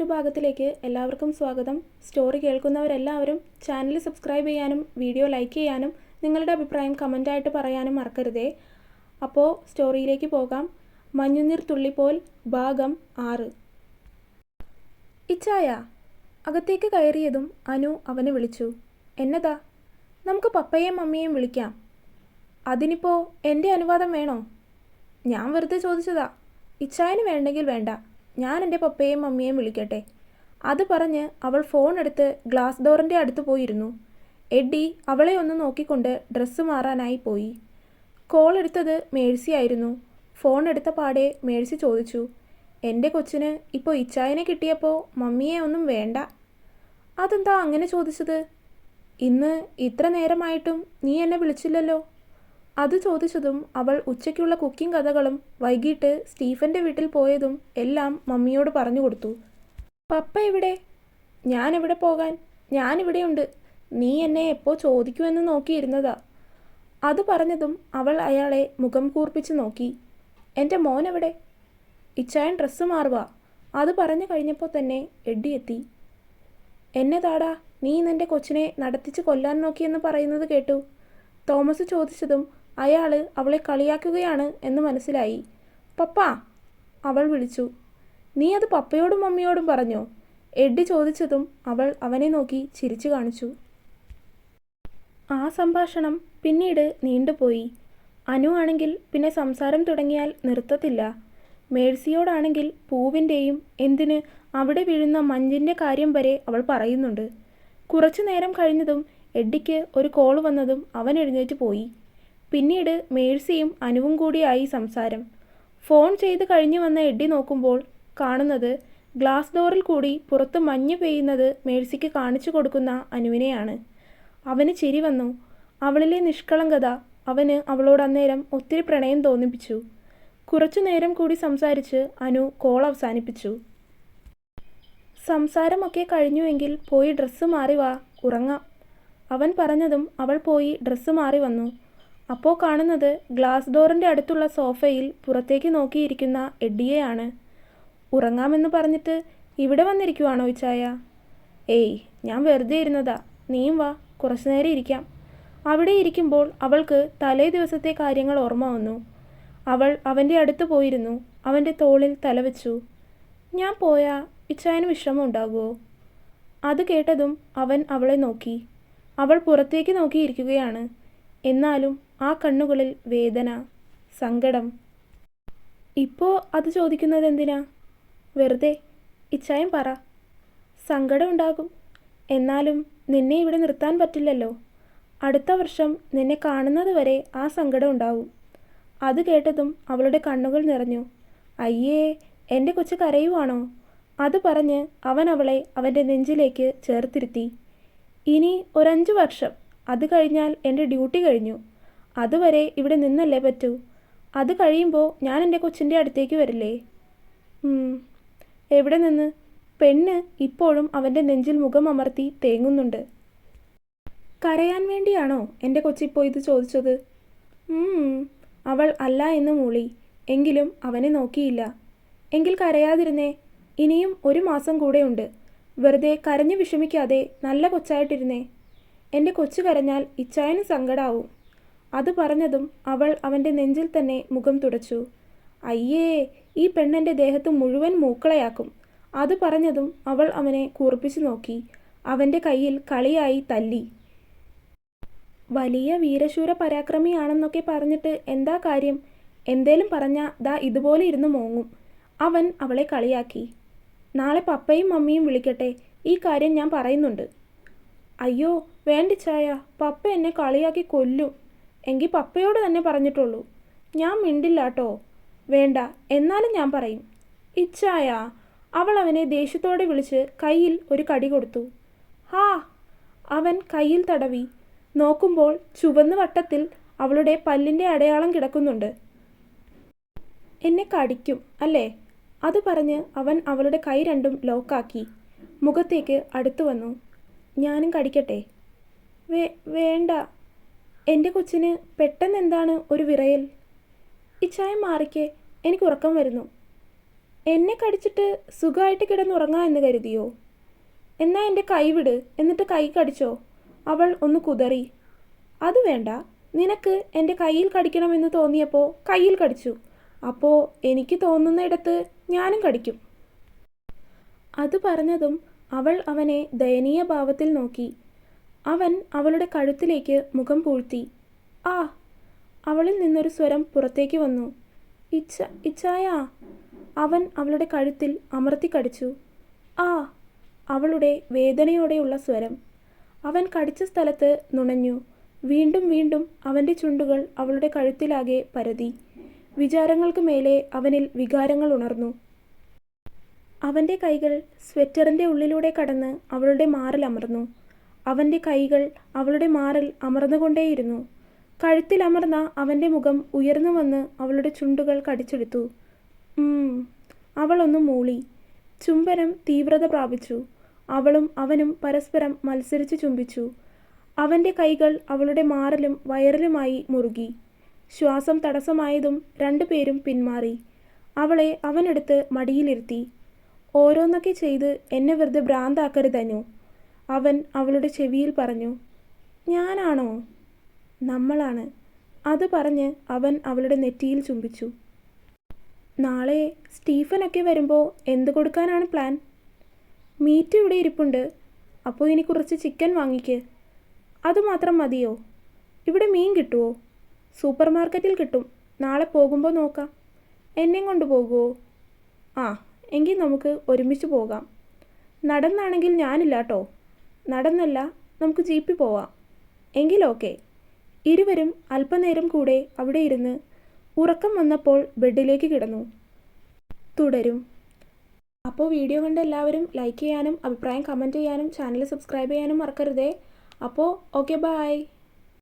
മറ്റൊരു ഭാഗത്തിലേക്ക് എല്ലാവർക്കും സ്വാഗതം. സ്റ്റോറി കേൾക്കുന്നവരെല്ലാവരും ചാനൽ സബ്സ്ക്രൈബ് ചെയ്യാനും വീഡിയോ ലൈക്ക് ചെയ്യാനും നിങ്ങളുടെ അഭിപ്രായം കമന്റായിട്ട് പറയാനും മറക്കരുതേ. അപ്പോൾ സ്റ്റോറിയിലേക്ക് പോകാം. മഞ്ഞുനീർ തുള്ളിപ്പോൽ ഭാഗം ആറ്. ഇച്ചായ അകത്തേക്ക് കയറിയതും അനു അവനെ വിളിച്ചു. എന്നതാ? നമുക്ക് പപ്പയെയും മമ്മിയെയും വിളിക്കാം. അതിനിപ്പോൾ എന്റെ അനുവാദം വേണോ? ഞാൻ വെറുതെ ചോദിച്ചതാ. ഇച്ചായന് വേണ്ടെങ്കിൽ വേണ്ട. ഞാൻ എന്റെ പപ്പയെയും മമ്മിയെയും വിളിക്കട്ടെ. അത് പറഞ്ഞ് അവൾ ഫോൺ എടുത്ത് ഗ്ലാസ് ഡോറിന്റെ അടുത്ത് പോയിരുന്നു. എഡ്ഡി അവളെ ഒന്ന് നോക്കിക്കൊണ്ട് ഡ്രസ്സ് മാറാനായി പോയി. കോൾ എടുത്തത് മേഴ്സി ആയിരുന്നു. ഫോൺ എടുത്ത പാടെ മേഴ്സി ചോദിച്ചു എന്റെ കൊച്ചിന് ഇപ്പോൾ ഇച്ചായനെ കിട്ടിയപ്പോൾ മമ്മിയെ ഒന്നും വേണ്ട. അതെന്താ അങ്ങനെ ചോദിച്ചത്? ഇന്ന് ഇത്ര നേരമായിട്ടും നീ എന്നെ വിളിച്ചില്ലല്ലോ. അത് ചോദിച്ചതും അവൾ ഉച്ചയ്ക്കുള്ള കുക്കിംഗ് കഥകളും വൈകിട്ട് സ്റ്റീഫന്റെ വീട്ടിൽ പോയതും എല്ലാം മമ്മിയോട് പറഞ്ഞു കൊടുത്തു. പപ്പ എവിടെ? ഞാൻ എവിടെ പോകാൻ? ഞാൻ ഇവിടെയുണ്ട് നീ എന്നെ എപ്പോൾ ചോദിക്കുമെന്ന് നോക്കിയിരുന്നതാ. അത് പറഞ്ഞതും അവൾ അയാളെ മുഖം കൂർപ്പിച്ച് നോക്കി. എന്റെ മോൻ എവിടെ? ഇച്ചായൻ ഡ്രസ്സ് മാറുക അത് പറഞ്ഞു കഴിഞ്ഞപ്പോൾ തന്നെ എഡ്ഡി എത്തി. എന്നെ താടാ നീ നിന്റെ കൊച്ചിനെ നടത്തിച്ച് കൊല്ലാൻ നോക്കിയെന്ന് പറയുന്നത് കേട്ടു. തോമസ് ചോദിച്ചതും അയാൾ അവളെ കളിയാക്കുകയാണ് എന്ന് മനസ്സിലായി. പപ്പ അവൾ വിളിച്ചു. നീ അത് പപ്പയോടും മമ്മിയോടും പറഞ്ഞോ? എഡ്ഡി ചോദിച്ചതും അവൾ അവനെ നോക്കി ചിരിച്ചു കാണിച്ചു. ആ സംഭാഷണം പിന്നീട് നീണ്ടുപോയി. അനു ആണെങ്കിൽ പിന്നെ സംസാരം തുടങ്ങിയാൽ നിർത്തത്തില്ല. മേഴ്സിയോടാണെങ്കിൽ പൂവിന്റെയും എന്തിന് അവിടെ വീഴുന്ന മഞ്ഞിന്റെ കാര്യം വരെ അവൾ പറയുന്നുണ്ട്. കുറച്ചു നേരം കഴിഞ്ഞതും എഡ്ഡിക്ക് ഒരു കോൾ വന്നതും അവൻ എഴുന്നേറ്റ് പോയി. പിന്നീട് മേഴ്സിയും അനുവും കൂടിയായി സംസാരം. ഫോൺ ചെയ്ത് കഴിഞ്ഞു വന്ന എഡ്ഡി നോക്കുമ്പോൾ കാണുന്നത് ഗ്ലാസ് ഡോറിൽ കൂടി പുറത്ത് മഞ്ഞ് പെയ്യുന്നത് മേഴ്സിക്ക് കാണിച്ചു കൊടുക്കുന്ന അനുവിനെയാണ്. അവന് ചിരി വന്നു. അവളിലെ നിഷ്കളങ്കത അവന് അവളോട് അന്നേരം ഒത്തിരി പ്രണയം തോന്നിപ്പിച്ചു. കുറച്ചു നേരം കൂടി സംസാരിച്ച് അനു കോൾ അവസാനിപ്പിച്ചു. സംസാരമൊക്കെ കഴിഞ്ഞുവെങ്കിൽ പോയി ഡ്രസ്സ് മാറി വാ ഉറങ്ങാം. അവൻ പറഞ്ഞതും അവൾ പോയി ഡ്രസ്സ് മാറി വന്നു. അപ്പോൾ കാണുന്നത് ഗ്ലാസ് ഡോറിന്റെ അടുത്തുള്ള സോഫയിൽ പുറത്തേക്ക് നോക്കിയിരിക്കുന്ന എഡ്ഡിയെയാണ്. ഉറങ്ങാമെന്ന് പറഞ്ഞിട്ട് ഇവിടെ വന്നിരിക്കുവാണോ ഇച്ചായ? ഏയ് ഞാൻ വെറുതെ ഇരുന്നതാ. നീയും വാ കുറച്ചു നേരം ഇരിക്കാം. അവിടെ ഇരിക്കുമ്പോൾ അവൾക്ക് തലേ ദിവസത്തെ കാര്യങ്ങൾ ഓർമ്മ വന്നു. അവൾ അവന്റെ അടുത്ത് പോയിരുന്നു. അവന്റെ തോളിൽ തലവെച്ചു ഞാൻ പോയാ ഇച്ചായന് വിഷമം ഉണ്ടാകുമോ അത് കേട്ടതും അവൻ അവളെ നോക്കി. അവൾ പുറത്തേക്ക് നോക്കിയിരിക്കുകയാണ്. എന്നാലും ആ കണ്ണുകളിൽ വേദന സങ്കടം. ഇപ്പോൾ അത് ചോദിക്കുന്നത് എന്തിനാ? വെറുതെ ഇച്ചായം പറ. സങ്കടം ഉണ്ടാകും. എന്നാലും നിന്നെ ഇവിടെ നിർത്താൻ പറ്റില്ലല്ലോ. അടുത്ത വർഷം നിന്നെ കാണുന്നത് വരെ ആ സങ്കടം ഉണ്ടാവും. അത് കേട്ടതും അവളുടെ കണ്ണുകൾ നിറഞ്ഞു. അയ്യേ എന്റെ കൊച്ചു കരയുവാണോ? അത് പറഞ്ഞ് അവൻ അവളെ അവന്റെ നെഞ്ചിലേക്ക് ചേർത്തിരുത്തി. ഇനി ഒരഞ്ച് വർഷം അത് കഴിഞ്ഞാൽ എന്റെ ഡ്യൂട്ടി കഴിഞ്ഞു. അതുവരെ ഇവിടെ നിന്നല്ലേ പറ്റൂ? അത് കഴിയുമ്പോൾ ഞാൻ എന്റെ കൊച്ചിന്റെ അടുത്തേക്ക് വരില്ലേ? എവിടെ നിന്ന്? പെണ്ണ് ഇപ്പോഴും അവന്റെ നെഞ്ചിൽ മുഖം അമർത്തി തേങ്ങുന്നുണ്ട്. കരയാൻ വേണ്ടിയാണോ എന്റെ കൊച്ചിപ്പോൾ ഇത് ചോദിച്ചത്? അവൾ അല്ല എന്ന് മൂളി. എങ്കിലും അവനെ നോക്കിയില്ല. എങ്കിൽ കരയാതിരുന്നേ? ഇനിയും ഒരു മാസം കൂടെ ഉണ്ട്. വെറുതെ കരഞ്ഞു വിഷമിക്കാതെ നല്ല കൊച്ചായിട്ടിരുന്നേ. എന്റെ കൊച്ചു കരഞ്ഞാൽ ഇച്ചായന് സങ്കടാവും. അത് പറഞ്ഞതും അവൾ അവന്റെ നെഞ്ചിൽ തന്നെ മുഖം തുടച്ചു. അയ്യേ ഈ പെണ്ണെന്റെ ദേഹത്ത് മുഴുവൻ മൂക്കളയാക്കും അത് പറഞ്ഞതും അവൾ അവനെ കൂർപ്പിച്ചു നോക്കി. അവന്റെ കയ്യിൽ കളിയായി തല്ലി. വലിയ വീരശൂര പരാക്രമിയാണെന്നൊക്കെ പറഞ്ഞിട്ട് എന്താ കാര്യം? എന്തേലും പറഞ്ഞാ ദാ ഇതുപോലെ ഇരുന്ന് മോങ്ങും അവൻ അവളെ കളിയാക്കി. നാളെ പപ്പയും മമ്മിയും വിളിക്കട്ടെ. ഈ കാര്യം ഞാൻ പറയുന്നുണ്ട്. അയ്യോ വേണ്ടിച്ചായ പപ്പ എന്നെ കളിയാക്കി കൊല്ലും. എങ്കിൽ പപ്പയോട് തന്നെ പറഞ്ഞിട്ടുള്ളൂ. ഞാൻ മിണ്ടില്ല കേട്ടോ വേണ്ട എന്നാലും ഞാൻ പറയും. ഇച്ചായ അവൾ അവനെ ദേഷ്യത്തോടെ വിളിച്ച് കയ്യിൽ ഒരു കടി കൊടുത്തു. ഹാ അവൻ കയ്യിൽ തടവി. നോക്കുമ്പോൾ ചുവന്ന വട്ടത്തിൽ അവളുടെ പല്ലിന്റെ അടയാളം കിടക്കുന്നുണ്ട്. എന്നെ കടിക്കും അല്ലേ? അത് പറഞ്ഞ് അവൻ അവളുടെ കൈ രണ്ടും ലോക്കാക്കി. മുഖത്തേക്ക് അടുത്തു വന്നു. ഞാനും കടിക്കട്ടെ? വേ വേണ്ട എന്റെ കൊച്ചിന് പെട്ടെന്ന് എന്താണ് ഒരു വിറയൽ? ഇച്ചായം മാറിക്കെ എനിക്ക് ഉറക്കം വരുന്നു. എന്നെ കടിച്ചിട്ട് സുഖമായിട്ട് കിടന്നുറങ്ങാം എന്ന് കരുതിയോ? എന്നാ എന്റെ കൈ വിട് എന്നിട്ട് കൈ കടിച്ചോ? അവൾ ഒന്ന് കുതറി. അത് വേണ്ട നിനക്ക് എന്റെ കയ്യിൽ കടിക്കണമെന്ന് തോന്നിയപ്പോൾ കയ്യിൽ കടിച്ചു. അപ്പോൾ എനിക്ക് തോന്നുന്നിടത്ത് ഞാനും കടിക്കും. അത് പറഞ്ഞതും അവൾ അവനെ ദയനീയ ഭാവത്തിൽ നോക്കി. അവൻ അവളുടെ കഴുത്തിലേക്ക് മുഖം പൂഴ്ത്തി. ആ അവളിൽ നിന്നൊരു സ്വരം പുറത്തേക്ക് വന്നു. ഇച്ച ഇച്ചായ അവൻ അവളുടെ കഴുത്തിൽ അമർത്തി കടിച്ചു. ആ അവളുടെ വേദനയോടെയുള്ള സ്വരം. അവൻ കടിച്ച സ്ഥലത്ത് നുണഞ്ഞു. വീണ്ടും വീണ്ടും അവന്റെ ചുണ്ടുകൾ അവളുടെ കഴുത്തിലാകെ പരതി. വിചാരങ്ങൾക്ക് മേലെ അവനിൽ വികാരങ്ങൾ ഉണർന്നു. അവന്റെ കൈകൾ സ്വെറ്ററിന്റെ ഉള്ളിലൂടെ കടന്ന് അവളുടെ മാറിൽ അമർന്നു. അവന്റെ കൈകൾ അവളുടെ മാറിൽ അമർന്നുകൊണ്ടേയിരുന്നു. കഴുത്തിലമർന്ന അവന്റെ മുഖം ഉയർന്നു വന്ന് അവളുടെ ചുണ്ടുകൾ കടിച്ചെടുത്തു. അവളൊന്നു മൂളി. ചുംബനം തീവ്രത പ്രാപിച്ചു. അവളും അവനും പരസ്പരം മത്സരിച്ചു ചുംബിച്ചു. അവന്റെ കൈകൾ അവളുടെ മാറിലും വയറിലുമായി മുറുകി. ശ്വാസം തടസ്സമായതും രണ്ടുപേരും പിന്മാറി. അവളെ അവനെടുത്ത് മടിയിലിരുത്തി. ഓരോന്നൊക്കെ ചെയ്ത് എന്നെ വെറുതെ ഭ്രാന്താക്കരുതനു. അവൻ അവളുടെ ചെവിയിൽ പറഞ്ഞു ഞാനാണോ? നമ്മളാണ്. അത് പറഞ്ഞ് അവൻ അവളുടെ നെറ്റിയിൽ ചുംബിച്ചു. നാളെ സ്റ്റീഫനൊക്കെ വരുമ്പോൾ എന്ത് കൊടുക്കാനാണ് പ്ലാൻ? മീറ്റ് ഇവിടെ ഇരിപ്പുണ്ട്. അപ്പോൾ ഇനി കുറച്ച് ചിക്കൻ വാങ്ങിക്ക്. അതുമാത്രം മതിയോ? ഇവിടെ മീൻ കിട്ടുമോ സൂപ്പർ മാർക്കറ്റിൽ കിട്ടും. നാളെ പോകുമ്പോൾ നോക്കാം. എന്നെയും കൊണ്ട് പോകുമോ ആ എങ്കിൽ നമുക്ക് ഒരുമിച്ച് പോകാം. നടന്നാണെങ്കിൽ ഞാനില്ല കേട്ടോ നടന്നല്ല നമുക്ക് ജീപ്പിൽ പോവാം. എങ്കിൽ ഓക്കെ. ഇരുവരും അല്പനേരം കൂടെ അവിടെ ഇരുന്ന് ഉറക്കം വന്നപ്പോൾ ബെഡിലേക്ക് കിടന്നു. തുടരും. അപ്പോൾ വീഡിയോ കണ്ട എല്ലാവരും ലൈക്ക് ചെയ്യാനും അഭിപ്രായം കമന്റ് ചെയ്യാനും ചാനൽ സബ്സ്ക്രൈബ് ചെയ്യാനും മറക്കരുതേ. അപ്പോൾ ഓക്കെ ബായ്